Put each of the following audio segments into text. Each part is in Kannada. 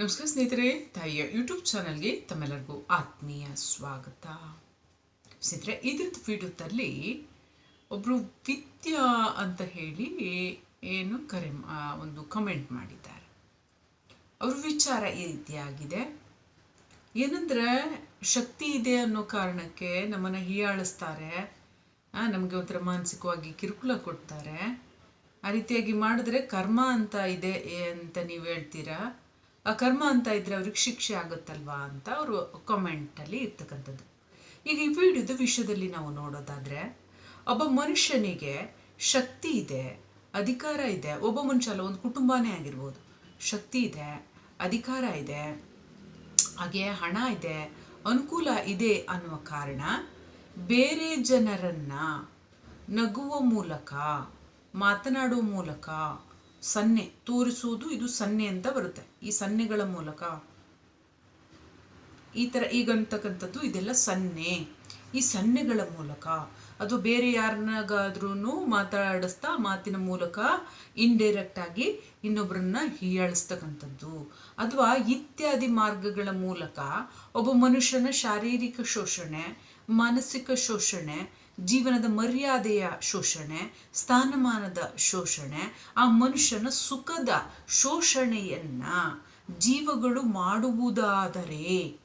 ನಮಸ್ಕಾರ ಸ್ನೇಹಿತರೆ, ತಾಯಿಯ ಯೂಟ್ಯೂಬ್ ಚಾನಲ್ಗೆ ತಮ್ಮೆಲ್ಲರಿಗೂ ಆತ್ಮೀಯ ಸ್ವಾಗತ. ಸ್ನೇಹಿತರೆ, ಇದ್ರದ್ದು ವಿಡಿಯೋದಲ್ಲಿ ಒಬ್ಬರು ವಿದ್ಯಾ ಅಂತ ಹೇಳಿ ಏನು ಕರೆ ಒಂದು ಕಮೆಂಟ್ ಮಾಡಿದ್ದಾರೆ. ಅವ್ರ ವಿಚಾರ ಈ ರೀತಿಯಾಗಿದೆ. ಏನಂದ್ರೆ, ಶಕ್ತಿ ಇದೆ ಅನ್ನೋ ಕಾರಣಕ್ಕೆ ನಮ್ಮನ್ನು ಹೀಯಾಳಿಸ್ತಾರೆ. ನಮಗೆ ಒಂಥರ ಮಾನಸಿಕವಾಗಿ ಕಿರುಕುಳ ಕೊಡ್ತಾರೆ. ಆ ರೀತಿಯಾಗಿ ಮಾಡಿದ್ರೆ ಕರ್ಮ ಅಂತ ಇದೆ ಅಂತ ನೀವು ಹೇಳ್ತೀರಾ? ಆ ಕರ್ಮ ಅಂತ ಇದ್ರೆ ಅವ್ರಿಗೆ ಶಿಕ್ಷೆ ಆಗುತ್ತಲ್ವಾ ಅಂತ ಅವರು ಕಾಮೆಂಟಲ್ಲಿ ಇರ್ತಕ್ಕಂಥದ್ದು. ಈಗ ಈ ವಿಡಿಯೋದ ವಿಷಯದಲ್ಲಿ ನಾವು ನೋಡೋದಾದ್ರೆ, ಒಬ್ಬ ಮನುಷ್ಯನಿಗೆ ಶಕ್ತಿ ಇದೆ, ಅಧಿಕಾರ ಇದೆ. ಒಬ್ಬ ಮನುಷ್ಯ ಅಲ್ಲ, ಒಂದು ಕುಟುಂಬನೇ ಆಗಿರ್ಬೋದು. ಶಕ್ತಿ ಇದೆ, ಅಧಿಕಾರ ಇದೆ, ಹಾಗೆ ಹಣ ಇದೆ, ಅನುಕೂಲ ಇದೆ ಅನ್ನುವ ಕಾರಣ ಬೇರೆ ಜನರನ್ನ ನಗುವ ಮೂಲಕ, ಮಾತನಾಡುವ ಮೂಲಕ ಸನ್ನೆ ತೋರಿಸುವುದು ಇದು ಸನ್ನೆ ಅಂತ ಬರುತ್ತೆ. ಈ ಸನ್ನೆಗಳ ಮೂಲಕ. ಈ ಥರ ಈಗಂತಕ್ಕಂಥದ್ದು ಇದೆಲ್ಲ ಸನ್ನೆ. ಈ ಸನ್ನೆಗಳ ಮೂಲಕ. ಅದು ಬೇರೆ ಯಾರನ್ನಾಗಾದ್ರೂ ಮಾತಾಡಿಸ್ತಾ ಮಾತಿನ ಮೂಲಕ ಇಂಡೈರೆಕ್ಟ್ ಆಗಿ ಇನ್ನೊಬ್ಬರನ್ನ ಹೀಯಾಳಿಸ್ತಕ್ಕಂಥದ್ದು. ಅಥವಾ ಇತ್ಯಾದಿ ಮಾರ್ಗಗಳ ಮೂಲಕ ಒಬ್ಬ ಮನುಷ್ಯನ ಶಾರೀರಿಕ ಶೋಷಣೆ, ಮಾನಸಿಕ ಶೋಷಣೆ ಜೀವನದ ಮರ್ಯಾದೆಯ ಶೋಷಣೆ, ಸ್ಥಾನಮಾನದ ಶೋಷಣೆ, ಆ ಮನುಷ್ಯನ ಸುಖದ ಶೋಷಣೆಯನ್ನ ಜೀವಗಳು ಮಾಡುವುದಾದರೆ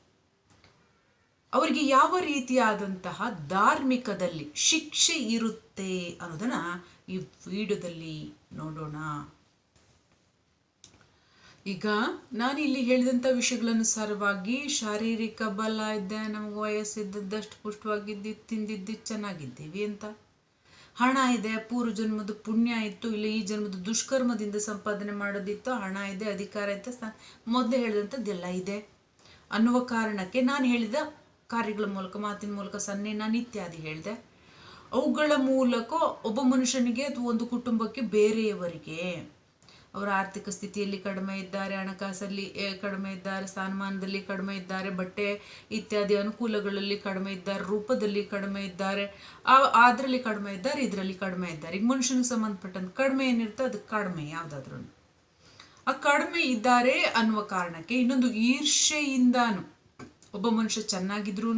ಅವರಿಗೆ ಯಾವ ರೀತಿಯಾದಂತಹ ಧಾರ್ಮಿಕದಲ್ಲಿ ಶಿಕ್ಷೆ ಇರುತ್ತೆ ಅನ್ನೋದನ್ನ ಈ ವಿಡಿಯೋದಲ್ಲಿ ನೋಡೋಣ. ಈಗ ನಾನು ಇಲ್ಲಿ ಹೇಳಿದಂಥ ವಿಷಯಗಳನುಸಾರವಾಗಿ ಶಾರೀರಿಕ ಬಲ ಇದ್ದೆ ನಮ್ಗೆ ವಯಸ್ಸಿದ್ದದ್ದಷ್ಟು ಪುಷ್ಟವಾಗಿದ್ದು, ತಿಂದಿದ್ದು ಚೆನ್ನಾಗಿದ್ದೀವಿ ಅಂತ. ಹಣ ಇದೆ, ಪೂರ್ವ ಜನ್ಮದ ಪುಣ್ಯ ಇತ್ತು, ಇಲ್ಲ ಈ ಜನ್ಮದ ದುಷ್ಕರ್ಮದಿಂದ ಸಂಪಾದನೆ ಮಾಡೋದಿತ್ತು, ಹಣ ಇದೆ, ಅಧಿಕಾರ ಇತ್ತು ಮೊದಲು ಹೇಳಿದಂಥದ್ದೆಲ್ಲ ಇದೆ. ಅನ್ನುವ ಕಾರಣಕ್ಕೆ ನಾನು ಹೇಳಿದ ಕಾರ್ಯಗಳ ಮೂಲಕ, ಮಾತಿನ ಮೂಲಕ ಸನ್ನೆ ನಾನು ಇತ್ಯಾದಿ ಹೇಳಿದೆ. ಅವುಗಳ ಮೂಲಕ ಒಬ್ಬ ಮನುಷ್ಯನಿಗೆ ಅಥವಾ ಒಂದು ಕುಟುಂಬಕ್ಕೆ ಬೇರೆಯವರಿಗೆ ಅವರ ಆರ್ಥಿಕ ಸ್ಥಿತಿಯಲ್ಲಿ ಕಡಿಮೆ ಇದ್ದಾರೆ, ಹಣಕಾಸಲ್ಲಿ ಕಡಿಮೆ ಇದ್ದಾರೆ, ಸ್ಥಾನಮಾನದಲ್ಲಿ ಕಡಿಮೆ ಇದ್ದಾರೆ, ಬಟ್ಟೆ ಇತ್ಯಾದಿ ಅನುಕೂಲಗಳಲ್ಲಿ ಕಡಿಮೆ ಇದ್ದಾರೆ, ರೂಪದಲ್ಲಿ ಕಡಿಮೆ ಇದ್ದಾರೆ, ಆ ಅದರಲ್ಲಿ ಕಡಿಮೆ ಇದ್ದಾರೆ, ಇದರಲ್ಲಿ ಕಡಿಮೆ ಇದ್ದಾರೆ. ಈಗ ಮನುಷ್ಯನಿಗೆ ಸಂಬಂಧಪಟ್ಟಂತೆ ಕಡಿಮೆ ಏನಿರ್ತೋ ಅದು ಕಡಿಮೆ ಯಾವುದಾದ್ರೂ. ಆ ಕಡಿಮೆ ಇದ್ದಾರೆ ಅನ್ನುವ ಕಾರಣಕ್ಕೆ ಇನ್ನೊಂದು ಈರ್ಷೆಯಿಂದಾನು ಒಬ್ಬ ಮನುಷ್ಯ ಚೆನ್ನಾಗಿದ್ರೂ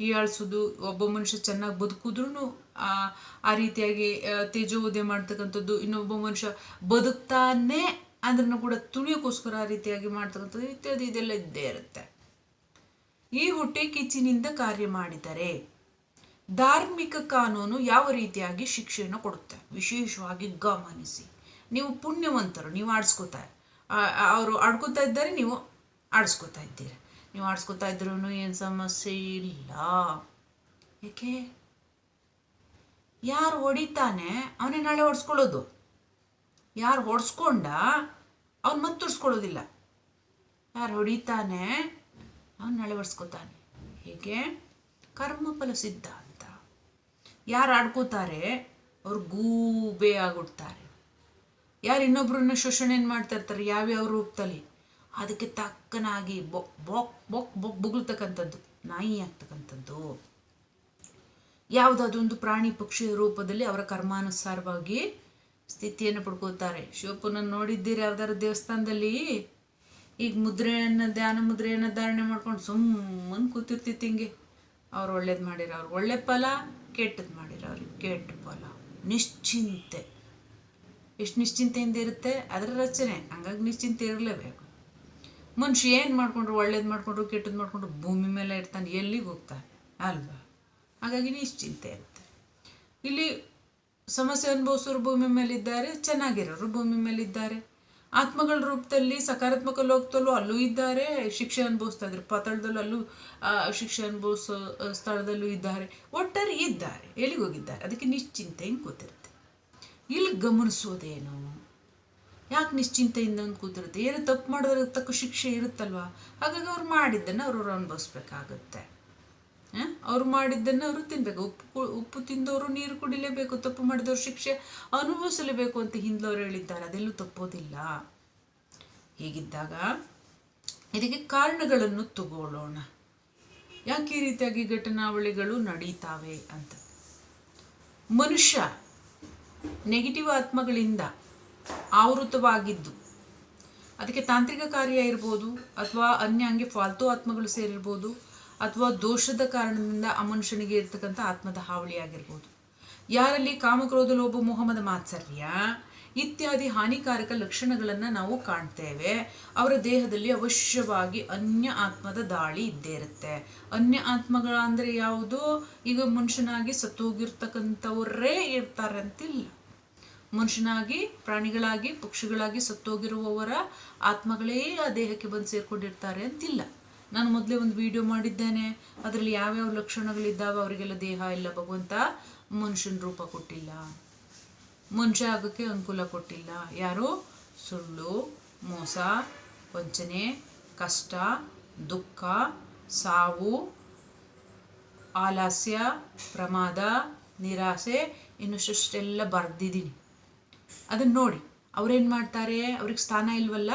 ಹೀಯಾಳಿಸೋದು ಒಬ್ಬ ಮನುಷ್ಯ ಚೆನ್ನಾಗಿ ಬದುಕಿದ್ರೂ ಆ ರೀತಿಯಾಗಿ ತೇಜೋವಧೆ ಮಾಡ್ತಕ್ಕಂಥದ್ದು, ಇನ್ನೊಬ್ಬ ಮನುಷ್ಯ ಬದುಕ್ತಾನೆ ಅದನ್ನು ಕೂಡ ತುಳಿಯೋಕ್ಕೋಸ್ಕರ ಆ ರೀತಿಯಾಗಿ ಮಾಡ್ತಕ್ಕಂಥದ್ದು ಇತ್ಯಾದಿ ಇದೆಲ್ಲ ಇದ್ದೇ ಇರುತ್ತೆ. ಈ ಹೊಟ್ಟೆ ಕಿಚ್ಚಿನಿಂದ ಕಾರ್ಯ ಮಾಡಿದರೆ ಧಾರ್ಮಿಕ ಕಾನೂನು ಯಾವ ರೀತಿಯಾಗಿ ಶಿಕ್ಷೆಯನ್ನು ಕೊಡುತ್ತೆ? ವಿಶೇಷವಾಗಿ ಗಮನಿಸಿ. ನೀವು ಪುಣ್ಯವಂತರು, ನೀವು ಆಡಿಸ್ಕೋತಾ ಅವರು ಆಡ್ಕೋತಾ ಇದ್ದಾರೆ, ನೀವು ಆಡಿಸ್ಕೋತಾ ಇದ್ದೀರಿ. ನೀವು ಆಡಿಸ್ಕೋತಾ ಇದ್ರೂ ಏನು ಸಮಸ್ಯೆ ಇಲ್ಲ. ಏಕೆ? ಯಾರು ಹೊಡಿತಾನೆ ಅವನೇ ನಾಳೆ ಹೊಡ್ಸ್ಕೊಳ್ಳೋದು. ಯಾರು ಹೊಡ್ಸ್ಕೊಂಡ ಅವ್ನು ಮತ್ತೆ ಹೊಡ್ಸ್ಕೊಳ್ಳೋದಿಲ್ಲ ಯಾರು ಹೊಡಿತಾನೆ ಅವನು ನಾಳೆ ಹೊಡ್ಸ್ಕೊತಾನೆ. ಹೀಗೆ? ಕರ್ಮಫಲ ಸಿದ್ಧ ಅಂತ. ಯಾರು ಆಡ್ಕೋತಾರೆ? ಅವ್ರು ಗೂಬೆ ಆಗಿಬಿಡ್ತಾರೆ. ಯಾರು ಇನ್ನೊಬ್ರನ್ನ ಶೋಷಣೆ ಮಾಡ್ತಾ ಇರ್ತಾರೆ? ಯಾವ್ಯಾವ ರೂಪದಲ್ಲಿ? ಅದಕ್ಕೆ ತಕ್ಕನಾಗಿ ಬೊಕ್ ಬೊಕ್ ಬೊಕ್ ಬೊಕ್ ಬುಗುಳ್ತಕ್ಕಂಥದ್ದು, ನಾಯಿ ಆಗ್ತಕ್ಕಂಥದ್ದು. ಯಾವುದಾದೊಂದು ಪ್ರಾಣಿ ಪಕ್ಷಿ ರೂಪದಲ್ಲಿ ಅವರ ಕರ್ಮಾನುಸಾರವಾಗಿ ಸ್ಥಿತಿಯನ್ನು ಪಡ್ಕೋತಾರೆ ಶಿವಪ್ಪನ ನೋಡಿದ್ದೀರಿ ಯಾವ್ದಾರು ದೇವಸ್ಥಾನದಲ್ಲಿ? ಈಗ ಮುದ್ರೆಯನ್ನು, ಧ್ಯಾನ ಮುದ್ರೆಯನ್ನು ಧಾರಣೆ ಮಾಡ್ಕೊಂಡು ಸುಮ್ಮನೆ ಕೂತಿರ್ತಿತ್ತು ಹಿಂಗೆ. ಅವ್ರು ಒಳ್ಳೇದು ಮಾಡಿರೋ ಅವ್ರು ಒಳ್ಳೆ ಫಲ ಕೆಟ್ಟದ್ದು ಮಾಡಿರೋ ಅವ್ರಿಗೆ ಕೆಟ್ಟ ಫಲ. ನಿಶ್ಚಿಂತೆ. ಎಷ್ಟು ನಿಶ್ಚಿಂತೆಯಿಂದ ಇರುತ್ತೆ? ಅದರ ರಚನೆ. ಹಂಗಾಗಿ ನಿಶ್ಚಿಂತೆ ಇರಲೇಬೇಕು. ಮನುಷ್ಯ ಏನು ಮಾಡ್ಕೊಂಡ್ರು ಒಳ್ಳೇದು ಮಾಡ್ಕೊಂಡ್ರು ಕೆಟ್ಟದ್ದು ಮಾಡ್ಕೊಂಡ್ರು ಭೂಮಿ ಮೇಲೆ ಇರ್ತಾನೆ, ಎಲ್ಲಿಗೆ ಹೋಗ್ತಾನೆ? ಅಲ್ವಾ? ಹಾಗಾಗಿ ನಿಶ್ಚಿಂತೆ ಇರುತ್ತೆ. ಇಲ್ಲಿ ಸಮಸ್ಯೆ ಅನುಭವಿಸೋರು ಭೂಮಿ ಮೇಲಿದ್ದಾರೆ, ಚೆನ್ನಾಗಿರೋರು ಭೂಮಿ ಮೇಲಿದ್ದಾರೆ. ಆತ್ಮಗಳ ರೂಪದಲ್ಲಿ, ಸಕಾರಾತ್ಮಕ ಲೋಕದಲ್ಲೂ ಅಲ್ಲೂ ಇದ್ದಾರೆ, ಶಿಕ್ಷೆ ಅನುಭವಿಸ್ತಾ ಇದ್ದಾರೆ. ಪತಳದಲ್ಲೂ ಅಲ್ಲೂ ಶಿಕ್ಷೆ ಅನುಭವಿಸೋ ಸ್ಥಳದಲ್ಲೂ ಇದ್ದಾರೆ. ಒಟ್ಟಾರೆ ಇದ್ದಾರೆ, ಎಲ್ಲಿಗೆ ಹೋಗಿದ್ದಾರೆ? ಅದಕ್ಕೆ ನಿಶ್ಚಿಂತೆ ಹಿಂಗೆ ಕೂತಿರುತ್ತೆ ಇಲ್ಲಿ ಗಮನಿಸೋದೇನು? ಯಾಕೆ ನಿಶ್ಚಿಂತೆಯಿಂದ ಕೂತಿರುತ್ತೆ ಏನು ತಪ್ಪು ಮಾಡಿದ್ರೆ ತಕ್ಕ ಶಿಕ್ಷೆ ಇರುತ್ತಲ್ವಾ? ಹಾಗಾಗಿ ಅವ್ರು ಮಾಡಿದ್ದನ್ನು ಅವ್ರವ್ರು ಅನುಭವಿಸ್ಬೇಕಾಗತ್ತೆ. ಅವ್ರು ಮಾಡಿದ್ದನ್ನು ಅವರು ತಿನ್ನಬೇಕು ಉಪ್ಪು ಉಪ್ಪು ತಿಂದವರು ನೀರು ಕುಡಿಲೇಬೇಕು, ತಪ್ಪು ಮಾಡಿದವರು ಶಿಕ್ಷೆ ಅನುಭವಿಸಲೇಬೇಕು ಅಂತ ಹಿಂದವರು ಹೇಳಿದ್ದಾರೆ. ಅದೆಲ್ಲೂ ತಪ್ಪೋದಿಲ್ಲ. ಹೀಗಿದ್ದಾಗ ಇದಕ್ಕೆ ಕಾರಣಗಳನ್ನು ತಗೊಳ್ಳೋಣ. ಯಾಕೆ ಈ ರೀತಿಯಾಗಿ ಘಟನಾವಳಿಗಳು ನಡೀತಾವೆ ಅಂತ. ಮನುಷ್ಯ ನೆಗೆಟಿವ್ ಆತ್ಮಗಳಿಂದ ಆವೃತವಾಗಿದ್ದು, ಅದಕ್ಕೆ ತಾಂತ್ರಿಕ ಕಾರ್ಯ ಇರ್ಬೋದು ಅಥವಾ ಅನ್ಯ ಹಂಗೆ ಫಾಲ್ತು ಆತ್ಮಗಳು ಸೇರಿರ್ಬೋದು ಅಥವಾ ದೋಷದ ಕಾರಣದಿಂದ ಆ ಮನುಷ್ಯನಿಗೆ ಇರ್ತಕ್ಕಂಥ ಆತ್ಮದ ಹಾವಳಿ ಆಗಿರ್ಬೋದು. ಯಾರಲ್ಲಿ ಕಾಮಕ್ರೋಧ, ಲೋಭ ಮೊಹಮ್ಮದ ಮಾತ್ಸರ್ಯ ಇತ್ಯಾದಿ ಹಾನಿಕಾರಕ ಲಕ್ಷಣಗಳನ್ನು ನಾವು ಕಾಣ್ತೇವೆ. ಅವರ ದೇಹದಲ್ಲಿ ಅವಶ್ಯವಾಗಿ ಅನ್ಯ ಆತ್ಮದ ದಾಳಿ ಇದ್ದೇ ಇರುತ್ತೆ. ಅನ್ಯ ಆತ್ಮಗಳ ಅಂದರೆ ಯಾವುದು? ಈಗ ಮನುಷ್ಯನಾಗಿ ಸತ್ತೋಗಿರ್ತಕ್ಕಂಥವರೇ ಇರ್ತಾರೆ ಅಂತಿಲ್ಲ ಮನುಷ್ಯನಾಗಿ, ಪ್ರಾಣಿಗಳಾಗಿ, ಪಕ್ಷಿಗಳಾಗಿ ಸತ್ತೋಗಿರುವವರ ಆತ್ಮಗಳೇ ಆ ದೇಹಕ್ಕೆ ಬಂದು ಸೇರ್ಕೊಂಡಿರ್ತಾರೆ ಅಂತಿಲ್ಲ. ನಾನು ಮೊದಲೇ ಒಂದು ವಿಡಿಯೋ ಮಾಡಿದ್ದೇನೆ. ಅದರಲ್ಲಿ ಯಾವ್ಯಾವ ಲಕ್ಷಣಗಳಿದ್ದಾವೆ ಅವರಿಗೆಲ್ಲ ದೇಹ ಇಲ್ಲ, ಭಗವಂತ ಮನುಷ್ಯನ ರೂಪ ಕೊಟ್ಟಿಲ್ಲ. ಮನುಷ್ಯ ಆಗೋಕ್ಕೆ ಅನುಕೂಲ ಕೊಟ್ಟಿಲ್ಲ. ಯಾರು? ಸುಳ್ಳು, ಮೋಸ, ವಂಚನೆ, ಕಷ್ಟ, ದುಃಖ, ಸಾವು, ಆಲಾಸ್ಯ, ಪ್ರಮಾದ, ನಿರಾಸೆ, ಇನ್ನಷ್ಟೆಲ್ಲ ಬರೆದಿದ್ದೀನಿ. ಅದನ್ನು ನೋಡಿ. ಅವ್ರೇನು ಮಾಡ್ತಾರೆ? ಅವ್ರಿಗೆ ಸ್ಥಾನ ಇಲ್ವಲ್ಲ?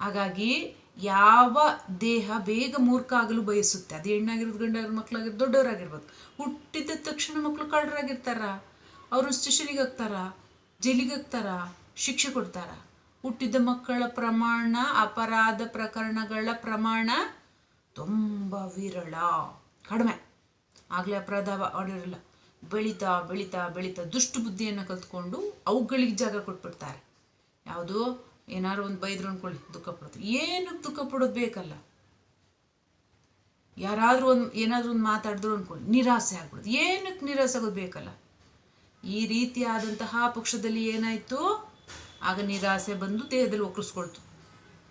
ಹಾಗಾಗಿ ಯಾವ ದೇಹ ಬೇಗ ಮೂರ್ಖ ಆಗಲು ಬಯಸುತ್ತೆ? ಅದು ಹೆಣ್ಣಾಗಿರೋದು ಗಂಡಾಗಿರೋ ಮಕ್ಕಳಾಗಿರೋದು ದೊಡ್ಡವರಾಗಿರ್ಬೋದು. ಹುಟ್ಟಿದ ತಕ್ಷಣ ಮಕ್ಕಳು ಕಳ್ಳರಾಗಿರ್ತಾರ ಅವರು ಸ್ಟೇಷನಿಗೆ ಹಾಕ್ತಾರ? ಜೈಲಿಗೆ ಹಾಕ್ತಾರ? ಶಿಕ್ಷೆ ಕೊಡ್ತಾರ? ಹುಟ್ಟಿದ ಮಕ್ಕಳ ಪ್ರಮಾಣ, ಅಪರಾಧ ಪ್ರಕರಣಗಳ ಪ್ರಮಾಣ ತುಂಬ ವಿರಳ. ಕಡಿಮೆ. ಆಗಲೇ ಅಪರಾಧ ಮಾಡಿರಲ್ಲ ಬೆಳೀತಾ ಬೆಳೀತಾ ಬೆಳೀತಾ ದುಷ್ಟು ಬುದ್ಧಿಯನ್ನು ಕಲ್ತ್ಕೊಂಡು ಅವುಗಳಿಗೆ ಜಾಗ ಕೊಟ್ಬಿಡ್ತಾರೆ. ಯಾವುದು? ಏನಾದ್ರು ಒಂದು ಬೈದ್ರು ಅಂದ್ಕೊಳ್ಳಿ ದುಃಖ ಪಡೋದು ಏನಕ್ಕೆ ದುಃಖ ಪಡೋದು ಬೇಕಲ್ಲ? ಯಾರಾದರೂ ಒಂದು, ಏನಾದರೂ ಒಂದು ಮಾತಾಡಿದ್ರು ಅಂದ್ಕೊಳ್ಳಿ ನಿರಾಸೆ ಆಗ್ಬಿಡೋದು. ಏನಕ್ಕೆ ನಿರಾಸೆ ಆಗೋದು ಬೇಕಲ್ಲ? ಈ ರೀತಿಯಾದಂತಹ ಪಕ್ಷದಲ್ಲಿ ಏನಾಯಿತು? ಆಗ ನಿರಾಸೆ ಬಂದು ದೇಹದಲ್ಲಿ ಒಕ್ಕರಿಸ್ಕೊಳ್ತು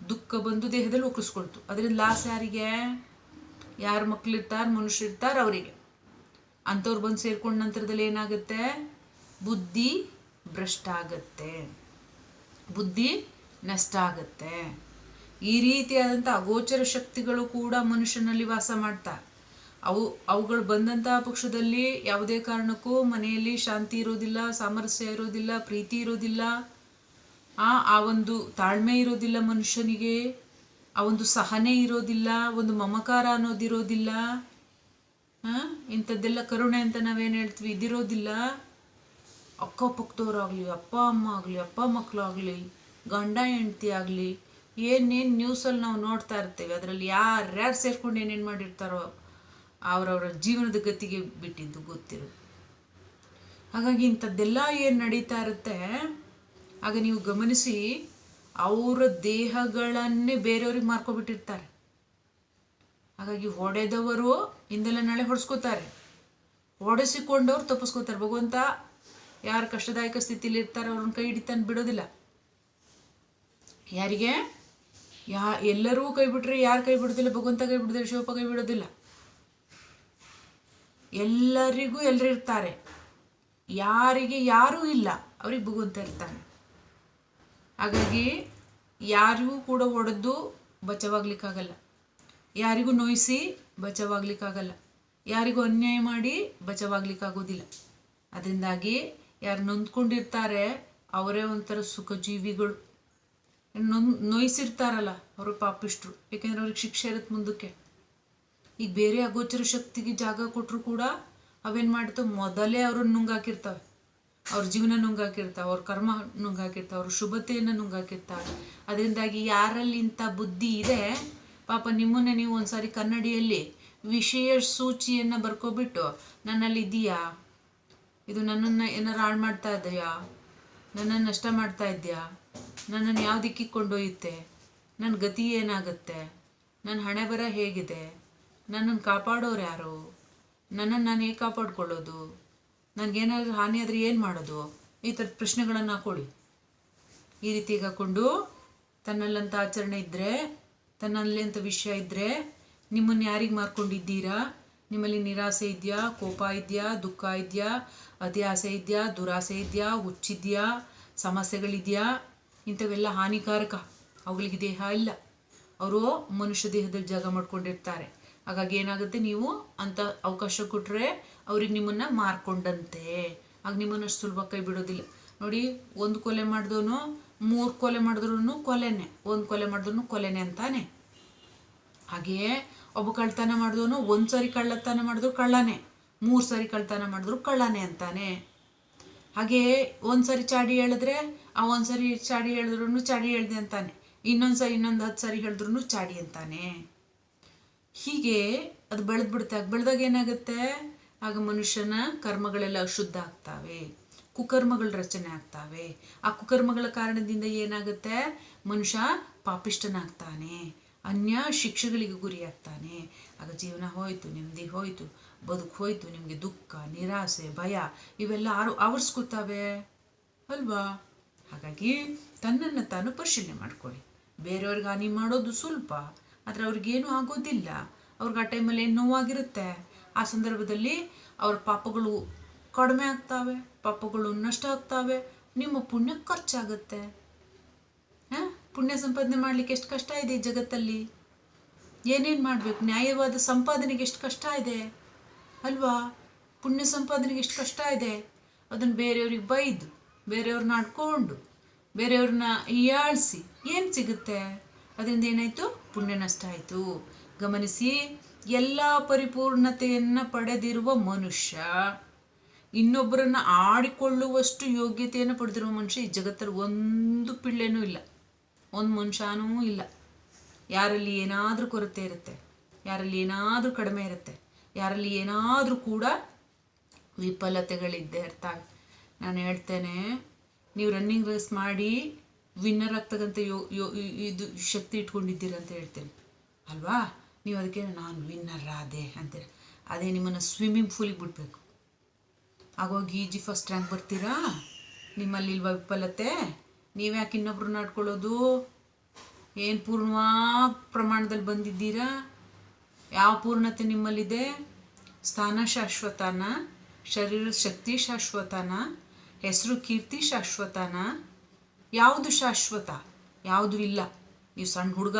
ದುಃಖ ಬಂದು ದೇಹದಲ್ಲಿ ಒಕ್ಕರಿಸ್ಕೊಳ್ತು ಅದರಿಂದ ಲಾಸ್ ಯಾರಿಗೆ? ಯಾರು ಮಕ್ಕಳಿರ್ತಾರೆ ಮನುಷ್ಯರಿರ್ತಾರೆ ಅವರಿಗೆ. ಅಂಥವ್ರು ಬಂದು ಸೇರ್ಕೊಂಡ ನಂತರದಲ್ಲಿ ಏನಾಗುತ್ತೆ? ಬುದ್ಧಿ ಭ್ರಷ್ಟ ಆಗತ್ತೆ ಬುದ್ಧಿ ನಷ್ಟ ಆಗುತ್ತೆ ಈ ರೀತಿಯಾದಂಥ ಅಗೋಚರ ಶಕ್ತಿಗಳು ಕೂಡ ಮನುಷ್ಯನಲ್ಲಿ ವಾಸ ಮಾಡ್ತಾ. ಅವು, ಅವುಗಳು ಬಂದಂತಹ ಪಕ್ಷದಲ್ಲಿ ಯಾವುದೇ ಕಾರಣಕ್ಕೂ ಮನೆಯಲ್ಲಿ ಶಾಂತಿ ಇರೋದಿಲ್ಲ, ಸಾಮರಸ್ಯ ಇರೋದಿಲ್ಲ, ಪ್ರೀತಿ ಇರೋದಿಲ್ಲ. ಆ ಆ ಒಂದು ತಾಳ್ಮೆ ಇರೋದಿಲ್ಲ ಮನುಷ್ಯನಿಗೆ. ಆ ಒಂದು ಸಹನೆ ಇರೋದಿಲ್ಲ, ಒಂದು ಮಮಕಾರ ಅನ್ನೋದಿರೋದಿಲ್ಲ ಹಾಂ ಇಂಥದ್ದೆಲ್ಲ ಕರುಣೆ ಅಂತ ನಾವೇನು ಹೇಳ್ತೀವಿ? ಇದಿರೋದಿಲ್ಲ. ಅಕ್ಕಪಕ್ಕದವ್ರಾಗಲಿ, ಅಪ್ಪ, ಅಮ್ಮ ಆಗಲಿ, ಅಪ್ಪ ಮಕ್ಕಳಾಗಲಿ ಗಂಡ ಹೆಂಡ್ತಿ ಆಗಲಿ, ಏನೇನು ನ್ಯೂಸಲ್ಲಿ ನಾವು ನೋಡ್ತಾ ಇರ್ತೇವೆ, ಅದರಲ್ಲಿ ಯಾರ್ಯಾರು ಸೇರ್ಕೊಂಡು ಏನೇನು ಮಾಡಿರ್ತಾರೋ ಅವರವರ ಜೀವನದ ಗತಿಗೆ ಬಿಟ್ಟಿದ್ದು ಗೊತ್ತಿರೋದು. ಹಾಗಾಗಿ ಇಂಥದ್ದೆಲ್ಲ ಏನು ನಡೀತಾ ಇರುತ್ತೆ, ಆಗ ನೀವು ಗಮನಿಸಿ, ಅವರ ದೇಹಗಳನ್ನೇ ಬೇರೆಯವ್ರಿಗೆ ಮಾರ್ಕೊಬಿಟ್ಟಿರ್ತಾರೆ. ಹಾಗಾಗಿ ಹೊಡೆದವರು ಹಿಂದೆಲ್ಲ ನಾಳೆ ಹೊಡೆಸ್ಕೋತಾರೆ. ಹೊಡೆಸಿಕೊಂಡವ್ರು ತಪ್ಪಿಸ್ಕೋತಾರೆ. ಭಗವಂತ ಯಾರು ಕಷ್ಟದಾಯಕ ಸ್ಥಿತಿಲಿ ಇರ್ತಾರೆ ಅವ್ರನ್ನ ಕೈ ಹಿಡಿತಾನೆ ಬಿಡೋದಿಲ್ಲ. ಯಾರಿಗೆ? ಯಾ, ಎಲ್ಲರೂ ಕೈ ಬಿಟ್ರೆ ಯಾರು ಕೈ ಬಿಡೋದಿಲ್ಲ? ಭಗವಂತ ಕೈ ಬಿಡೋದಿಲ್ಲ, ಶಿವಪ್ಪ ಕೈ ಬಿಡೋದಿಲ್ಲ. ಎಲ್ಲರಿಗೂ ಎಲ್ಲರೂ ಇರ್ತಾರೆ. ಯಾರಿಗೆ ಯಾರೂ ಇಲ್ಲ, ಅವ್ರಿಗೆ ಭಗವಂತ ಇರ್ತಾನೆ. ಹಾಗಾಗಿ ಯಾರಿಗೂ ಕೂಡ ಹೊಡೆದು ಬಚಾವಾಗ್ಲಿಕ್ಕಾಗಲ್ಲ. ಯಾರಿಗೂ ನೋಯಿಸಿ ಬಚಾವಾಗ್ಲಿಕ್ಕಾಗಲ್ಲ. ಯಾರಿಗೂ ಅನ್ಯಾಯ ಮಾಡಿ ಬಚಾವಾಗ್ಲಿಕ್ಕಾಗೋದಿಲ್ಲ. ಅದರಿಂದಾಗಿ ಯಾರು ನೊಂದ್ಕೊಂಡಿರ್ತಾರೆ, ಅವರೇ ಒಂಥರ ಸುಖ ನೊಯ್ಸಿರ್ತಾರಲ್ಲ ನೋಯಿಸಿರ್ತಾರಲ್ಲ ಅವರು ಪಾಪಿಷ್ಟರು. ಯಾಕೆಂದ್ರೆ ಅವ್ರಿಗೆ ಶಿಕ್ಷೆ ಇರುತ್ತೆ ಮುಂದಕ್ಕೆ. ಈಗ ಬೇರೆ ಅಗೋಚರ ಶಕ್ತಿಗೆ ಜಾಗ ಕೊಟ್ಟರು ಕೂಡ ಅವೇನು ಮಾಡ್ತಾವೆ? ಮೊದಲೇ ಅವ್ರನ್ನ ನುಂಗಾಕಿರ್ತಾವೆ. ಅವ್ರ ಜೀವನ ನುಂಗಾಕಿರ್ತಾವೆ, ಅವ್ರ ಕರ್ಮ ನುಂಗಾಕಿರ್ತಾವೆ, ಅವ್ರ ಶುಭತೆಯನ್ನು ನುಂಗಾಕಿರ್ತಾವೆ. ಅದರಿಂದಾಗಿ ಯಾರಲ್ಲಿ ಇಂಥ ಬುದ್ಧಿ ಇದೆ? ಪಾಪ ನಿಮ್ಮನ್ನೇ ನೀವು ಒಂದ್ಸಾರಿ ಕನ್ನಡಿಯಲ್ಲಿ ವಿಷಯ ಸೂಚಿಯನ್ನು ಬರ್ಕೊಬಿಟ್ಟು, ನನ್ನಲ್ಲಿ ಇದೆಯಾ? ಇದು ನನ್ನನ್ನು ಏನಾರು ಹಾಳು ಮಾಡ್ತಾ ಇದೆಯಾ? ನನ್ನನ್ನು ನಷ್ಟ ಮಾಡ್ತಾ ಇದೆಯಾ? ನನ್ನನ್ನು ಯಾವ ದಿಕ್ಕಿಗೆ ಕೊಂಡೊಯ್ಯುತ್ತೆ? ನನ್ನ ಗತಿ ಏನಾಗುತ್ತೆ? ನನ್ನ ಹಣೆ ಬರ ಹೇಗಿದೆ? ನನ್ನನ್ನು ಕಾಪಾಡೋರು ಯಾರು? ನನ್ನನ್ನು ನಾನು ಹೇಗೆ ಕಾಪಾಡ್ಕೊಳ್ಳೋದು? ನನಗೇನಾದ್ರೂ ಹಾನಿ ಆದರೆ ಏನು ಮಾಡೋದು? ಈ ಥರದ ಪ್ರಶ್ನೆಗಳನ್ನು ಹಾಕೊಳ್ಳಿ ಈ ರೀತಿ ಹಾಕೊಂಡು ತನ್ನಲ್ಲಂಥ ಆಚರಣೆ ಇದ್ದರೆ ತನ್ನಲ್ಲಿ ಅಂತ ವಿಷಯ ಇದ್ದರೆ ನಿಮ್ಮನ್ನು ಯಾರಿಗೆ ಮಾರ್ಕೊಂಡಿದ್ದೀರಾ? ನಿಮ್ಮಲ್ಲಿ ನಿರಾಸೆ ಇದೆಯಾ? ಕೋಪ ಇದೆಯಾ? ದುಃಖ ಇದೆಯಾ? ಅತಿ ಆಸೆ ಇದೆಯಾ? ದುರಾಸೆ ಇದೆಯಾ? ಹುಚ್ಚಿದೆಯಾ? ಸಮಸ್ಯೆಗಳಿದೆಯಾ? ಇಂಥವೆಲ್ಲ ಹಾನಿಕಾರಕ. ಅವುಗಳಿಗೆ ದೇಹ ಇಲ್ಲ. ಅವರು ಮನುಷ್ಯ ದೇಹದಲ್ಲಿ ಜಾಗ ಮಾಡ್ಕೊಂಡಿರ್ತಾರೆ. ಹಾಗಾಗಿ ಏನಾಗುತ್ತೆ ನೀವು ಅಂತ ಅವಕಾಶ ಕೊಟ್ಟರೆ ಅವ್ರಿಗೆ ನಿಮ್ಮನ್ನು ಮಾರ್ಕೊಂಡಂತೆ. ಆಗ ನಿಮ್ಮನ್ನು ಅಷ್ಟು ಸುಲಭ ಕೈ ಬಿಡೋದಿಲ್ಲ. ನೋಡಿ, ಒಂದು ಕೊಲೆ ಮಾಡಿದವನು ಮೂರು ಕೊಲೆ ಮಾಡಿದ್ರು ಕೊಲೆನೆ, ಒಂದು ಕೊಲೆ ಮಾಡಿದ್ರು ಕೊಲೆನೆ ಅಂತಾನೆ. ಹಾಗೆಯೇ ಒಬ್ಬ ಕಳ್ಳತನ ಮಾಡಿದವನು ಒಂದು ಸಾರಿ ಕಳ್ಳತನ ಮಾಡಿದ್ರು ಕಳ್ಳನೇ, ಮೂರು ಸಾರಿ ಕಳ್ತನ ಮಾಡಿದ್ರು ಕಳ್ಳನೇ ಅಂತಾನೆ. ಹಾಗೆಯೇ ಒಂದು ಸಾರಿ ಚಾಡಿ ಹೇಳಿದ್ರೆ ಆ ಒಂದು ಸರಿ ಚಾಡಿ ಹೇಳಿದ್ರು ಚಾಡಿ ಹೇಳ್ದೆ ಅಂತಾನೆ. ಇನ್ನೊಂದು ಸರಿ ಇನ್ನೊಂದು ಹತ್ತು ಸರಿ ಹೇಳಿದ್ರು ಚಾಡಿ ಅಂತಾನೆ. ಹೀಗೆ ಅದು ಬೆಳೆದು ಬಿಡುತ್ತೆ ಬೆಳೆದಾಗ ಏನಾಗುತ್ತೆ? ಆಗ ಮನುಷ್ಯನ ಕರ್ಮಗಳೆಲ್ಲ ಅಶುದ್ಧ ಆಗ್ತಾವೆ. ಕುಕರ್ಮಗಳ ರಚನೆ ಆಗ್ತಾವೆ. ಆ ಕುಕರ್ಮಗಳ ಕಾರಣದಿಂದ ಏನಾಗುತ್ತೆ? ಮನುಷ್ಯ ಪಾಪಿಷ್ಟನಾಗ್ತಾನೆ ಅನ್ಯ ಶಿಕ್ಷೆಗಳಿಗೆ ಗುರಿಯಾಗ್ತಾನೆ. ಆಗ ಜೀವನ ಹೋಯ್ತು, ನೆಮ್ಮದಿ ಹೋಯ್ತು, ಬದುಕು ಹೋಯ್ತು, ನಿಮಗೆ ದುಃಖ, ನಿರಾಸೆ, ಭಯ ಇವೆಲ್ಲ ಆರು ಆವರಿಸ್ಕೊತಾವೆ ಅಲ್ವಾ? ಹಾಗಾಗಿ ತನ್ನನ್ನು ತಾನು ಪರಿಶೀಲನೆ ಮಾಡ್ಕೊಳ್ಳಿ. ಬೇರೆಯವ್ರಿಗೆ ಹಾನಿ ಮಾಡೋದು ಸ್ವಲ್ಪ, ಆದರೆ ಅವ್ರಿಗೇನು ಆಗೋದಿಲ್ಲ. ಅವ್ರಿಗೆ ಆ ಟೈಮಲ್ಲಿ ಏನು ನೋವಾಗಿರುತ್ತೆ? ಆ ಸಂದರ್ಭದಲ್ಲಿ ಅವ್ರ ಪಾಪಗಳು ಕಡಿಮೆ ಆಗ್ತಾವೆ, ಪಾಪಗಳು ನಷ್ಟ ಆಗ್ತಾವೆ, ನಿಮ್ಮ ಪುಣ್ಯ ಖರ್ಚಾಗುತ್ತೆ. ಹಾಂ? ಪುಣ್ಯ ಸಂಪಾದನೆ ಮಾಡಲಿಕ್ಕೆ ಎಷ್ಟು ಕಷ್ಟ ಇದೆ ಈ ಜಗತ್ತಲ್ಲಿ? ಏನೇನು ಮಾಡಬೇಕು? ನ್ಯಾಯವಾದ ಸಂಪಾದನೆಗೆ ಎಷ್ಟು ಕಷ್ಟ ಇದೆ? ಅಲ್ವಾ? ಪುಣ್ಯ ಸಂಪಾದನೆಗೆ ಎಷ್ಟು ಕಷ್ಟ ಇದೆ? ಅದನ್ನು ಬೇರೆಯವ್ರಿಗೆ ಬೈದು ಬೇರೆಯವ್ರನ್ನ ಆಡ್ಕೊಂಡು ಬೇರೆಯವ್ರನ್ನ ಹೀಯಾಳಿಸಿ ಏನು ಸಿಗುತ್ತೆ? ಅದರಿಂದ ಏನಾಯಿತು? ಪುಣ್ಯ ನಷ್ಟ ಆಯಿತು. ಗಮನಿಸಿ, ಎಲ್ಲ ಪರಿಪೂರ್ಣತೆಯನ್ನು ಪಡೆದಿರುವ ಮನುಷ್ಯ, ಇನ್ನೊಬ್ಬರನ್ನ ಆಡಿಕೊಳ್ಳುವಷ್ಟು ಯೋಗ್ಯತೆಯನ್ನು ಪಡೆದಿರುವ ಮನುಷ್ಯ ಈ ಜಗತ್ತಲ್ಲಿ ಒಂದು ಪಿಳ್ಳೆನೂ ಇಲ್ಲ. ಒಂದು ಮನುಷ್ಯನೂ ಇಲ್ಲ. ಯಾರಲ್ಲಿ ಏನಾದರೂ ಕೊರತೆ ಇರುತ್ತೆ, ಯಾರಲ್ಲಿ ಏನಾದರೂ ಕಡಿಮೆ ಇರುತ್ತೆ, ಯಾರಲ್ಲಿ ಏನಾದರೂ ಕೂಡ ವಿಫಲತೆಗಳಿದ್ದೇ ಇರ್ತವೆ ನಾನು ಹೇಳ್ತೇನೆ, ನೀವು ರನ್ನಿಂಗ್ ರೇಸ್ ಮಾಡಿ ವಿನ್ನರ್ ಆಗ್ತಕ್ಕಂಥ ಯೋ ಯೋ ಇದು ಶಕ್ತಿ ಇಟ್ಕೊಂಡಿದ್ದೀರ ಅಂತ ಹೇಳ್ತೇನೆ. ಅಲ್ವಾ? ನೀವು ಅದಕ್ಕೆ ನಾನು ವಿನ್ನರ್ ಆದೆ ಅಂತೀರ. ಅದೇ ನಿಮ್ಮನ್ನು ಸ್ವಿಮ್ಮಿಂಗ್ ಫೂಲಿಗೆ ಬಿಡಬೇಕು. ಆಗೋಗಿ ಈಜಿ ಫಸ್ಟ್ ರ್ಯಾಂಕ್ ಬರ್ತೀರಾ? ನಿಮ್ಮಲ್ಲಿ ಇಲ್ವಾ ವಿಫಲತೆ? ನೀವ್ಯಾಕೆ ಇನ್ನೊಬ್ರನ್ನ ಆಡ್ಕೊಳ್ಳೋದು ಏನು ಪೂರ್ಣ ಪ್ರಮಾಣದಲ್ಲಿ ಬಂದಿದ್ದೀರಾ? ಯಾವ ಪೂರ್ಣತೆ ನಿಮ್ಮಲ್ಲಿದೆ? ಸ್ಥಾನ ಶಾಶ್ವತನ ಶರೀರ ಶಕ್ತಿ ಶಾಶ್ವತನ ಹೆಸರು ಕೀರ್ತಿ ಶಾಶ್ವತನ? ಯಾವುದು ಶಾಶ್ವತ? ಯಾವುದು ಇಲ್ಲ? ನೀವು ಸಣ್ಣ ಹುಡುಗ,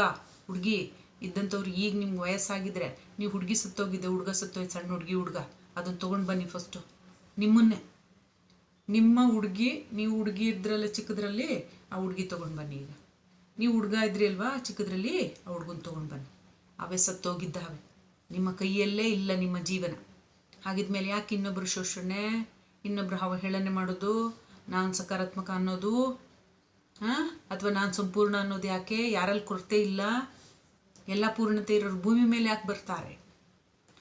ಹುಡುಗಿ ಇದ್ದಂಥವ್ರು ಈಗ ನಿಮ್ಗೆ ವಯಸ್ಸಾಗಿದ್ರೆ ನೀವು ಹುಡುಗಿ ಸತ್ತೋಗಿದ್ದೆ ಹುಡುಗ ಸತ್ತೋಯ್ತು, ಸಣ್ಣ ಹುಡುಗಿ, ಹುಡುಗ. ಅದನ್ನು ತೊಗೊಂಡು ಬನ್ನಿ ಫಸ್ಟು ನಿಮ್ಮನ್ನೇ. ನಿಮ್ಮ ಹುಡುಗಿ, ನೀವು ಹುಡುಗಿ ಇದ್ರಲ್ಲ ಚಿಕ್ಕದ್ರಲ್ಲಿ, ಆ ಹುಡುಗಿ ತೊಗೊಂಡು ಬನ್ನಿ ಈಗ. ನೀವು ಹುಡುಗ ಇದ್ರಿ ಅಲ್ವಾ ಚಿಕ್ಕದ್ರಲ್ಲಿ, ಆ ಹುಡುಗನ ತೊಗೊಂಡು ಬನ್ನಿ. ಅವೇ ಸತ್ತೋಗಿದ್ದಾವೆ. ನಿಮ್ಮ ಕೈಯಲ್ಲೇ ಇಲ್ಲ ನಿಮ್ಮ ಜೀವನ. ಹಾಗಿದ್ಮೇಲೆ ಯಾಕೆ ಇನ್ನೊಬ್ಬರು ಶೋಷಣೆ? ಇನ್ನೊಬ್ಬರು ಅವಹೇಳನೆ ಮಾಡೋದು? ನಾನು ಸಕಾರಾತ್ಮಕ ಅನ್ನೋದು? ಹಾಂ? ಅಥವಾ ನಾನು ಸಂಪೂರ್ಣ ಅನ್ನೋದು ಯಾಕೆ? ಯಾರಲ್ಲಿ ಕೊರತೆ ಇಲ್ಲ? ಎಲ್ಲ ಪೂರ್ಣತೆ ಇರೋರು ಭೂಮಿ ಮೇಲೆ ಯಾಕೆ ಬರ್ತಾರೆ?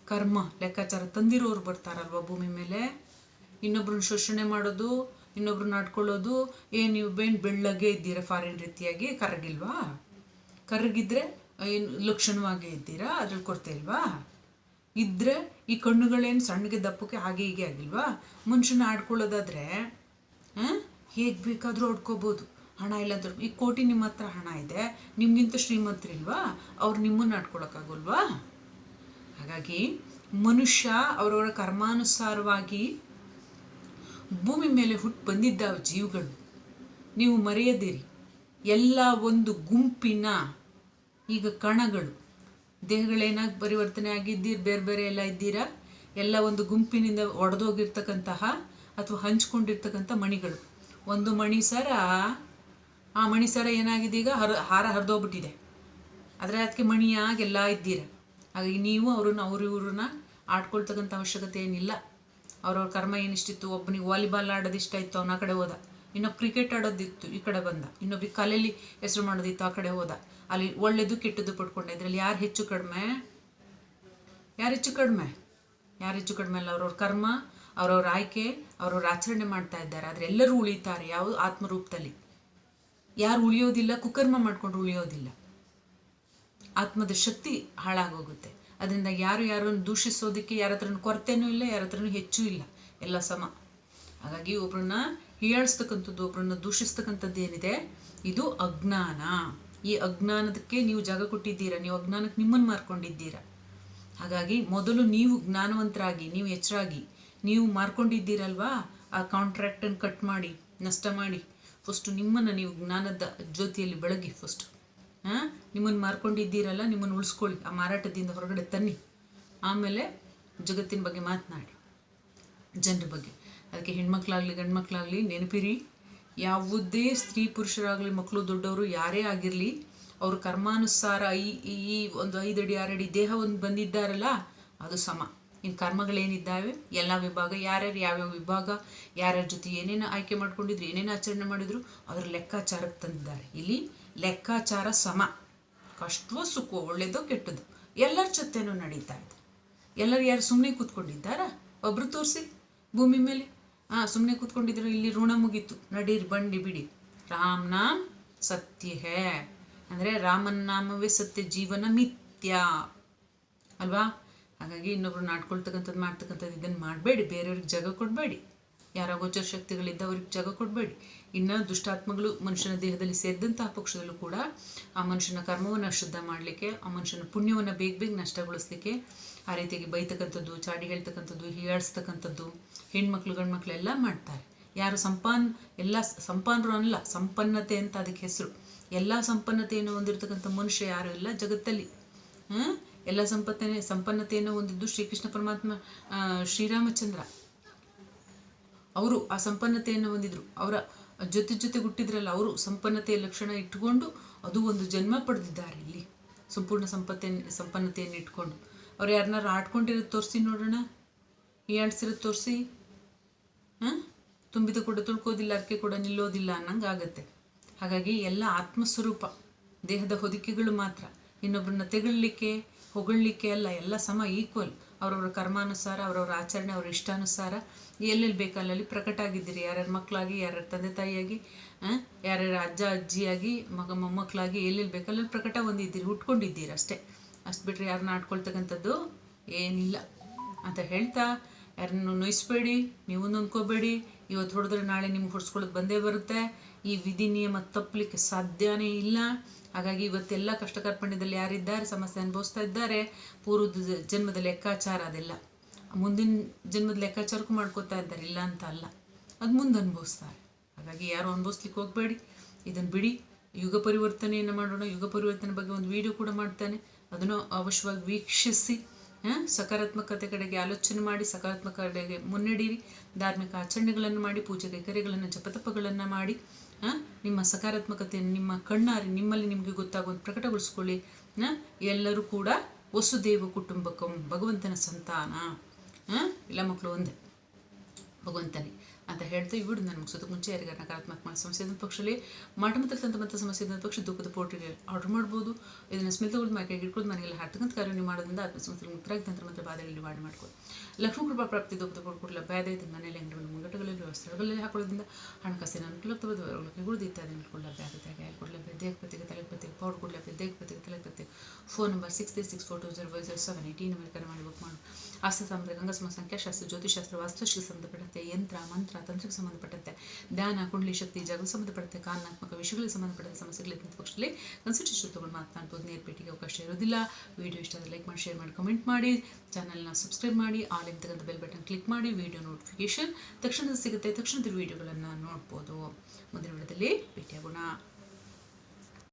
ಕರ್ಮ, ಲೆಕ್ಕಾಚಾರ ತಂದಿರೋರು ಬರ್ತಾರಲ್ವ ಭೂಮಿ ಮೇಲೆ? ಇನ್ನೊಬ್ರನ್ನ ಶೋಷಣೆ ಮಾಡೋದು, ಇನ್ನೊಬ್ರನ್ನ ಆಡ್ಕೊಳ್ಳೋದು, ಏನು ನೀವು ಬೇನ್ ಬೆಳ್ಳಗೆ ಇದ್ದೀರಾ ಫಾರಿನ್ ರೀತಿಯಾಗಿ? ಕರಗಿಲ್ವಾ? ಕರಗಿದ್ರೆ ಏನು ಲಕ್ಷಣವಾಗೇ ಇದ್ದೀರಾ? ಅದ್ರಲ್ಲಿ ಕೊರತೆ ಇಲ್ವಾ? ಇದ್ರೆ ಈ ಕಣ್ಣುಗಳೇನು ಸಣ್ಣಗೆ ದಪ್ಪಕ್ಕೆ ಹಾಗೆ ಹೀಗೆ ಆಗಿಲ್ವಾ? ಮನುಷ್ಯನ ಆಡ್ಕೊಳ್ಳೋದಾದರೆ ಹೇಗೆ ಬೇಕಾದರೂ ಆಡ್ಕೋಬೋದು ಹಣ ಇಲ್ಲ ಅಂದ್ರೆ ಈ ಕೋಟಿ ನಿಮ್ಮ ಹತ್ರ ಹಣ ಇದೆ, ನಿಮಗಿಂತ ಶ್ರೀಮಂತರಿಲ್ವಾ? ಅವ್ರು ನಿಮ್ಮನ್ನು ಆಡ್ಕೊಳಕ್ಕಾಗಲ್ವಾ? ಹಾಗಾಗಿ ಮನುಷ್ಯ ಅವರವರ ಕರ್ಮಾನುಸಾರವಾಗಿ ಭೂಮಿ ಮೇಲೆ ಹುಟ್ಟು ಬಂದಿದ್ದಾವ ಜೀವಗಳು. ನೀವು ಮರೆಯದಿರಿ. ಎಲ್ಲ ಒಂದು ಗುಂಪಿನ ಈಗ ಕಣಗಳು. ದೇಹಗಳೇನಾಗಿ ಪರಿವರ್ತನೆ ಆಗಿದ್ದೀರಿ, ಬೇರೆ ಬೇರೆ ಎಲ್ಲ ಇದ್ದೀರಾ? ಎಲ್ಲ ಒಂದು ಗುಂಪಿನಿಂದ ಒಡೆದೋಗಿರ್ತಕ್ಕಂತಹ ಅಥವಾ ಹಂಚ್ಕೊಂಡಿರ್ತಕ್ಕಂಥ ಮಣಿಗಳು. ಒಂದು ಮಣಿ ಸರ, ಆ ಮಣಿ ಸರ ಏನಾಗಿದೆ ಈಗ ಹರ, ಹಾರ ಹರಿದೋಗ್ಬಿಟ್ಟಿದೆ. ಆದರೆ ಅದಕ್ಕೆ ಮಣಿಯಾಗಿ ಎಲ್ಲ ಇದ್ದೀರ? ಹಾಗಾಗಿ ನೀವು ಅವ್ರನ್ನ, ಅವ್ರ ಇವ್ರನ್ನ ಆಡ್ಕೊಳ್ತಕ್ಕಂಥ ಅವಶ್ಯಕತೆ ಏನಿಲ್ಲ. ಅವ್ರವ್ರ ಕರ್ಮ ಏನಿಷ್ಟಿತ್ತು? ಒಬ್ಬನಿಗೆ ವಾಲಿಬಾಲ್ ಆಡೋದು ಇಷ್ಟ ಇತ್ತು, ಅವನ ಕಡೆ ಹೋದ. ಇನ್ನೊಬ್ಬ ಕ್ರಿಕೆಟ್ ಆಡೋದಿತ್ತು ಈ ಕಡೆ ಬಂದ. ಇನ್ನೊಬ್ರಿಗೆ ಕಲೆಯಲ್ಲಿ ಹೆಸರು ಮಾಡೋದಿತ್ತು ಆ ಕಡೆ ಹೋದ. ಅಲ್ಲಿ ಒಳ್ಳೇದು ಕೆಟ್ಟದ್ದು ಪಡ್ಕೊಂಡೆ. ಇದರಲ್ಲಿ ಯಾರು ಹೆಚ್ಚು ಕಡಿಮೆ? ಯಾರು ಹೆಚ್ಚು ಕಡಿಮೆ? ಯಾರು ಹೆಚ್ಚು ಕಡಿಮೆ ಅಲ್ಲ, ಅವ್ರವ್ರ ಕರ್ಮ, ಅವ್ರವ್ರ ಆಯ್ಕೆ, ಅವ್ರವ್ರ ಆಚರಣೆ ಮಾಡ್ತಾ ಇದ್ದಾರೆ. ಆದರೆ ಎಲ್ಲರೂ ಉಳಿತಾರೆ ಯಾವ ಆತ್ಮರೂಪದಲ್ಲಿ. ಯಾರು ಉಳಿಯೋದಿಲ್ಲ, ಕುಕರ್ಮ ಮಾಡ್ಕೊಂಡು ಉಳಿಯೋದಿಲ್ಲ. ಆತ್ಮದ ಶಕ್ತಿ ಹಾಳಾಗೋಗುತ್ತೆ. ಅದರಿಂದ ಯಾರು ಯಾರನ್ನು ದೂಷಿಸೋದಕ್ಕೆ ಯಾರ ಹತ್ರನೂ ಕೊರತೆನೂ ಇಲ್ಲ ಯಾರ ಹತ್ರನೂ ಹೆಚ್ಚು ಇಲ್ಲ. ಎಲ್ಲ ಸಮ. ಹಾಗಾಗಿ ಒಬ್ರನ್ನ ಹೀಯಾಳಿಸ್ತಕ್ಕಂಥದ್ದು ಒಬ್ಬರನ್ನ ದೂಷಿಸ್ತಕ್ಕಂಥದ್ದು ಏನಿದೆ? ಇದು ಅಜ್ಞಾನ. ಈ ಅಜ್ಞಾನದಕ್ಕೆ ನೀವು ಜಾಗ ಕೊಟ್ಟಿದ್ದೀರಾ? ನೀವು ಅಜ್ಞಾನಕ್ಕೆ ನಿಮ್ಮನ್ನು ಮಾರ್ಕೊಂಡಿದ್ದೀರಾ? ಹಾಗಾಗಿ ಮೊದಲು ನೀವು ಜ್ಞಾನವಂತರಾಗಿ, ನೀವು ಎಚ್ಚರಾಗಿ, ನೀವು ಮಾರ್ಕೊಂಡಿದ್ದೀರಲ್ವಾ? ಆ ಕಾಂಟ್ರಾಕ್ಟನ್ನು ಕಟ್ ಮಾಡಿ, ನಷ್ಟ ಮಾಡಿ ಫಸ್ಟು ನಿಮ್ಮನ್ನು ನೀವು ಜ್ಞಾನದ ಜ್ಯೋತಿಯಲ್ಲಿ ಬೆಳಗಿ ಫಸ್ಟು ಹಾಂ ನಿಮ್ಮನ್ನು ಮಾರ್ಕೊಂಡಿದ್ದೀರಲ್ಲ, ನಿಮ್ಮನ್ನು ಉಳಿಸ್ಕೊಳ್ಳಿ. ಆ ಮಾರಾಟದಿಂದ ಹೊರಗಡೆ ತನ್ನಿ. ಆಮೇಲೆ ಜಗತ್ತಿನ ಬಗ್ಗೆ ಮಾತನಾಡಿ. ಜನರ ಬಗ್ಗೆ. ಅದಕ್ಕೆ ಹೆಣ್ಮಕ್ಳಾಗಲಿ, ಗಂಡ್ಮಕ್ಳಾಗಲಿ ನೆನಪಿರಿ. ಯಾವುದೇ ಸ್ತ್ರೀ ಪುರುಷರಾಗಲಿ, ಮಕ್ಕಳು ದೊಡ್ಡವರು ಯಾರೇ ಆಗಿರಲಿ, ಅವ್ರ ಕರ್ಮಾನುಸಾರ ಈ ಈ ಒಂದು ಐದು ಅಡಿ, ಆರು ಅಡಿ ದೇಹ ಒಂದು ಬಂದಿದ್ದಾರಲ್ಲ, ಅದು ಸಮ. ಇನ್ನು ಕರ್ಮಗಳೇನಿದ್ದಾವೆ? ಎಲ್ಲ ವಿಭಾಗ, ಯಾರ್ಯಾರು ಯಾವ್ಯಾವ ವಿಭಾಗ, ಯಾರ್ಯಾರ ಜೊತೆ ಏನೇನು ಆಯ್ಕೆ ಮಾಡ್ಕೊಂಡಿದ್ರು, ಏನೇನು ಆಚರಣೆ ಮಾಡಿದ್ರು, ಅದ್ರ ಲೆಕ್ಕಾಚಾರಕ್ಕೆ ತಂದಿದ್ದಾರೆ. ಇಲ್ಲಿ ಲೆಕ್ಕಾಚಾರ ಸಮ. ಕಷ್ಟವೋ, ಸುಖವೋ, ಒಳ್ಳೇದೋ ಕೆಟ್ಟದ್ದು ಎಲ್ಲರ ಜೊತೆನೂ ನಡೀತಾ ಇದೆ. ಎಲ್ಲರೂ ಯಾರು ಸುಮ್ಮನೆ ಕೂತ್ಕೊಂಡಿದ್ದಾರಾ? ಒಬ್ಬರು ತೋರಿಸಿ, ಭೂಮಿ ಮೇಲೆ. ಹಾಂ ಸುಮ್ಮನೆ ಕೂತ್ಕೊಂಡಿದ್ರು ಇಲ್ಲಿ ಋಣ ಮುಗೀತು. ನಡೀರ್, ಬಂಡಿ, ಬಿಡಿ. ರಾಮ್ ನಾಮ್ ಸತ್ಯ ಹೇ. ಅಂದರೆ ರಾಮನ್ ನಾಮವೇ ಸತ್ಯ, ಜೀವನ ಮಿಥ್ಯ. ಅಲ್ವಾ? ಹಾಗಾಗಿ ಇನ್ನೊಬ್ರು ನಾಟ್ಕೊಳ್ತಕ್ಕಂಥದ್ದು ಮಾಡ್ತಕ್ಕಂಥದ್ದು ಇದನ್ನು ಮಾಡಬೇಡಿ. ಬೇರೆಯವ್ರಿಗೆ ಜಾಗ ಕೊಡಬೇಡಿ. ಯಾರ ಗೋಚರ ಶಕ್ತಿಗಳಿದ್ದ ಅವ್ರಿಗೆ ಜಾಗ ಕೊಡಬೇಡಿ. ಇನ್ನು ದುಷ್ಟಾತ್ಮಗಳು ಮನುಷ್ಯನ ದೇಹದಲ್ಲಿ ಸೇರಿದಂತಹ ಪಕ್ಷದಲ್ಲೂ ಕೂಡ ಆ ಮನುಷ್ಯನ ಕರ್ಮವನ್ನು ಅಶುದ್ಧ ಮಾಡಲಿಕ್ಕೆ, ಆ ಮನುಷ್ಯನ ಪುಣ್ಯವನ್ನು ಬೇಗ ಬೇಗ ನಷ್ಟಗೊಳಿಸ್ಲಿಕ್ಕೆ ಆ ರೀತಿಯಾಗಿ ಬೈತಕ್ಕಂಥದ್ದು ಚಾಡಿ ಹೇಳ್ತಕ್ಕಂಥದ್ದು, ಹೀಯಾಡಿಸ್ತಕ್ಕಂಥದ್ದು, ಹೆಣ್ಮಕ್ಳು ಗಂಡ್ಮಕ್ಳು ಎಲ್ಲ ಮಾಡ್ತಾರೆ. ಯಾರು ಸಂಪಾನ್, ಎಲ್ಲ ಸಂಪಾನರು ಅನ್ನಲ್ಲ ಸಂಪನ್ನತೆ ಅಂತ ಅದಕ್ಕೆ ಹೆಸರು. ಎಲ್ಲ ಸಂಪನ್ನತೆಯನ್ನು ಹೊಂದಿರತಕ್ಕಂಥ ಮನುಷ್ಯ ಯಾರು ಇಲ್ಲ, ಜಗತ್ತಲ್ಲಿ. ಎಲ್ಲ ಸಂಪತ್ತನೆ ಸಂಪನ್ನತೆಯನ್ನು ಹೊಂದಿದ್ದು ಶ್ರೀಕೃಷ್ಣ ಪರಮಾತ್ಮ ಶ್ರೀರಾಮಚಂದ್ರ. ಅವರು ಆ ಸಂಪನ್ನತೆಯನ್ನು ಹೊಂದಿದ್ರು. ಅವರ ಜೊತೆ ಜೊತೆ ಹುಟ್ಟಿದ್ರಲ್ಲ, ಅವರು ಸಂಪನ್ನತೆಯ ಲಕ್ಷಣ ಇಟ್ಟುಕೊಂಡು ಅದು ಒಂದು ಜನ್ಮ ಪಡೆದಿದ್ದಾರೆ ಇಲ್ಲಿ. ಸಂಪೂರ್ಣ ಸಂಪತ್ತೆ ಸಂಪನ್ನತೆಯನ್ನು ಇಟ್ಕೊಂಡು. ಅವ್ರು ಯಾರನ್ನಾರು ಆಡ್ಕೊಂಡಿರೋದು ತೋರಿಸಿ ನೋಡೋಣ. ಈ ಆಡ್ಸಿರೋದು ತೋರಿಸಿ. ಹಾಂ? ತುಂಬಿದ ಕೂಡ ತುಳ್ಕೋದಿಲ್ಲ ಅದಕ್ಕೆ ಕೂಡ ನಿಲ್ಲೋದಿಲ್ಲ ಅನ್ನಂಗೆ ಆಗುತ್ತೆ ಹಾಗಾಗಿ ಎಲ್ಲ ಆತ್ಮಸ್ವರೂಪ, ದೇಹದ ಹೊದಿಕೆಗಳು ಮಾತ್ರ. ಇನ್ನೊಬ್ಬರನ್ನ ತೆಗಳಲಿಕ್ಕೆ, ಹೊಗಳಲಿಕ್ಕೆ ಅಲ್ಲ, ಎಲ್ಲ ಸಮ ಈಕ್ವಲ್ ಅವರವರ ಕರ್ಮಾನುಸಾರ, ಅವರವರ ಆಚರಣೆ, ಅವ್ರ ಇಷ್ಟಾನುಸಾರ. ಎಲ್ಲೆಲ್ಲಿ ಬೇಕಲ್ಲಲ್ಲಿ ಪ್ರಕಟ ಆಗಿದ್ದೀರಿ. ಯಾರ್ಯಾರ ಮಕ್ಕಳಾಗಿ ಯಾರ್ಯಾರ ತಂದೆ ತಾಯಿಯಾಗಿ ಯಾರ್ಯಾರ ಅಜ್ಜ, ಅಜ್ಜಿಯಾಗಿ, ಮಗ ಮೊಮ್ಮಕ್ಕಳಾಗಿ ಎಲ್ಲೆಲ್ಲಿ ಬೇಕಲ್ಲಲ್ಲಿ ಪ್ರಕಟ ಹೊಂದಿದ್ದೀರಿ ಹುಟ್ಕೊಂಡಿದ್ದೀರಿ ಅಷ್ಟೇ. ಅಷ್ಟು ಬಿಟ್ಟರೆ ಯಾರನ್ನ ಆಡ್ಕೊಳ್ತಕ್ಕಂಥದ್ದು ಏನಿಲ್ಲ. ಅಂತ ಹೇಳ್ತಾ, ಯಾರನ್ನು ನೋಯಿಸ್ಬೇಡಿ, ನೀವು ನೊಂದ್ಕೋಬೇಡಿ. ಇವತ್ತು ಹೊಡೆದ್ರೆ ನಾಳೆ ನಿಮ್ಗೆ ಹೊಡ್ಸ್ಕೊಳ್ಳೋದು ಬಂದೇ ಬರುತ್ತೆ. ಈ ವಿಧಿ ನಿಯಮ ತಪ್ಪಲಿಕ್ಕೆ ಸಾಧ್ಯನೇ ಇಲ್ಲ. ಹಾಗಾಗಿ ಇವತ್ತೆಲ್ಲ ಕಷ್ಟ ಕಾರ್ಪಣ್ಯದಲ್ಲಿ ಯಾರಿದ್ದಾರೆ, ಸಮಸ್ಯೆ ಅನುಭವಿಸ್ತಾ ಇದ್ದಾರೆ. ಪೂರ್ವದ ಜನ್ಮದ ಲೆಕ್ಕಾಚಾರ ಅದೆಲ್ಲ. ಮುಂದಿನ ಜನ್ಮದ ಲೆಕ್ಕಾಚಾರಕ್ಕೂ ಮಾಡ್ಕೋತಾ ಇದ್ದಾರೆ, ಇಲ್ಲ ಅಂತ ಅಲ್ಲ. ಅದು ಮುಂದೆ ಅನುಭವಿಸ್ತಾರೆ. ಹಾಗಾಗಿ ಯಾರು ಅನುಭವಿಸ್ಲಿಕ್ಕೆ ಹೋಗಬೇಡಿ. ಇದನ್ನು ಬಿಡಿ. ಯುಗ ಪರಿವರ್ತನೆಯನ್ನು ಮಾಡೋಣ. ಯುಗ ಪರಿವರ್ತನೆ ಬಗ್ಗೆ ಒಂದು ವಿಡಿಯೋ ಕೂಡ ಮಾಡ್ತಾನೆ. ಅದನ್ನು ಅವಶ್ಯವಾಗಿ ವೀಕ್ಷಿಸಿ ಸಕಾರಾತ್ಮಕತೆ ಕಡೆಗೆ ಆಲೋಚನೆ ಮಾಡಿ, ಸಕಾರಾತ್ಮಕ ಕಡೆಗೆ ಮುನ್ನಡೀರಿ ಧಾರ್ಮಿಕ ಆಚರಣೆಗಳನ್ನು ಮಾಡಿ, ಪೂಜೆ ಕೈಕರ್ಯಗಳನ್ನು, ಜಪತಪಗಳನ್ನು ಮಾಡಿ ನಿಮ್ಮ ಸಕಾರಾತ್ಮಕತೆಯನ್ನು ನಿಮ್ಮ ಕಣ್ಣಾರಿ, ನಿಮ್ಮಲ್ಲಿ ನಿಮಗೆ ಗೊತ್ತಾಗುವಂಥ ಪ್ರಕಟಗೊಳಿಸ್ಕೊಳ್ಳಿ. ಎಲ್ಲರೂ ಕೂಡ ವಸುದೇವ ಕುಟುಂಬಕಂ ಭಗವಂತನ ಸಂತಾನ. ಹಾಂ ಎಲ್ಲ ಮಕ್ಕಳು, ಒಂದೇ ಭಗವಂತನೇ. ಅಂತ ಹೇಳ್ತಾ ಇವಿಡು ವಿಡಿಯೋ ನಾನು ಮುಗಿಸೋದಕ್ಕೆ ಮುಂಚೆ ಯಾರಿಗೆ ನಕಾರಾತ್ಮಕ ಸಮಸ್ಯೆ ಇದ್ದ ಪಕ್ಷದಲ್ಲಿ ಮಾಟ ಮತ್ತು ತಂತಮಂತ ಸಮಸ್ಯೆ ಇದ್ದ ಪಕ್ಷ ದುಃಖದ ಪೋಟ್ರಿಗೆ ಆರ್ಡರ್ ಮಾಡ್ಬೋದು. ಇದನ್ನು ಸ್ಮೆಲ್ ಮೈಕೈಗೆ ಇಟ್ಕೊಂಡು ಮನೆಯಲ್ಲಿ ಹಾಡ್ತಕ್ಕಂಥ ಕಾರ್ಯ ನೀವು ಮಾಡೋದ್ರಿಂದ ಆತ್ಮ ಸಮಸ್ಯೆ ಮುಕ್ತರಾಗಿ ತಂತ್ರ ಮತ್ತು ಬಾಧೆಗಳಲ್ಲಿ ಮಾಡಿ ಮಾಡ್ಕೊಳ್ಳಿ. ಲಕ್ಷ್ಮೀ ಕೃಪಾ ಪ್ರಾಪ್ತಿ ದುಃಖದ ಕೊಡ್ಕೊಡ್ಲ ಬ್ಯಾದ ಇದ್ದ ಮನೆಯಲ್ಲಿ ಅಂಗಡಿಗಳು ಮುಂಗಟ್ಟುಗಳಲ್ಲಿ ಸ್ಥಳಗಳಲ್ಲಿ ಹಾಕೊಳ್ಳೋದ್ರಿಂದ ಹಣಕಾಸಿನ ಅನುಕೂಲವಾದ ತಗೋದು ಗುರುದು ಇತ್ಯಾದಿ ಬ್ಯಾದ ತ್ಯಾಗ ಕೊಡಲ? ದೇಹ ಪತ್ತೆಗೆ ತಲೆ ಪತ್ತೆಗೆ ಪೌಡ್ ಕೊಡಲ? ದೇಹ ಪತ್ತೆಗೆ ತಲೆ ಪತಿಗೆ phone number six three six four two zero five zero seven eighteen number ಕರೆ ಮಾಡಿ ಬುಕ್ ಮಾಡು. ಆಸ್ತಿ ಸಾಂಬ್ರ ಗಂಗಸ್ಮ ಸಂಖ್ಯಾಶಾಸ್ತ್ರ ಜ್ಯೋತಿಷಾಸ್ತ್ರ ವಾಸ್ತುಶಿಗೆ ಸಂಬಂಧಪಟ್ಟಂತೆ ಯಂತ್ರ, ಮಂತ್ರ ತಂತ್ರಕ್ಕೆ ಸಂಬಂಧಪಟ್ಟಂತೆ ಧ್ಯಾನ ಕುಂಡಲಿ ಶಕ್ತಿ ಜಗ ಸಂಬಂಧಪಟ್ಟಂತೆ ಕಾರಣಾತ್ಮಕ ವಿಷಯಗಳಿಗೆ ಸಂಬಂಧಪಟ್ಟ ಸಮಸ್ಯೆಗಳಿದ್ದ ಪಕ್ಷದಲ್ಲಿ ಕನ್ಸಲ್ಟೇಷನ್ ತಗೊಂಡು ಮಾತನಾಡ್ಬೋದು. ನೇರ ಭೇಟಿಗೆ ಅವಕಾಶ ಇರೋದಿಲ್ಲ. ವಿಡಿಯೋ ಇಷ್ಟ ಲೈಕ್ ಮಾಡಿ ಶೇರ್ ಮಾಡಿ ಕಮೆಂಟ್ ಮಾಡಿ. ಚಾನಲ್ನ ಸಬ್ಸ್ಕ್ರೈಬ್ ಮಾಡಿ. ಆಲ್ ಇಂತಕ್ಕಂಥ ಬೆಲ್ ಬಟನ್ ಕ್ಲಿಕ್ ಮಾಡಿ. ವಿಡಿಯೋ ನೋಟಿಫಿಕೇಶನ್ ತಕ್ಷಣದ ಸಿಗುತ್ತೆ. ತಕ್ಷಣದ ವಿಡಿಯೋಗಳನ್ನು ನೋಡ್ಬೋದು. ಮುಂದಿನ ವಿಡಿಯೋದಲ್ಲಿ ಭೇಟಿಯಾಗೋಣ.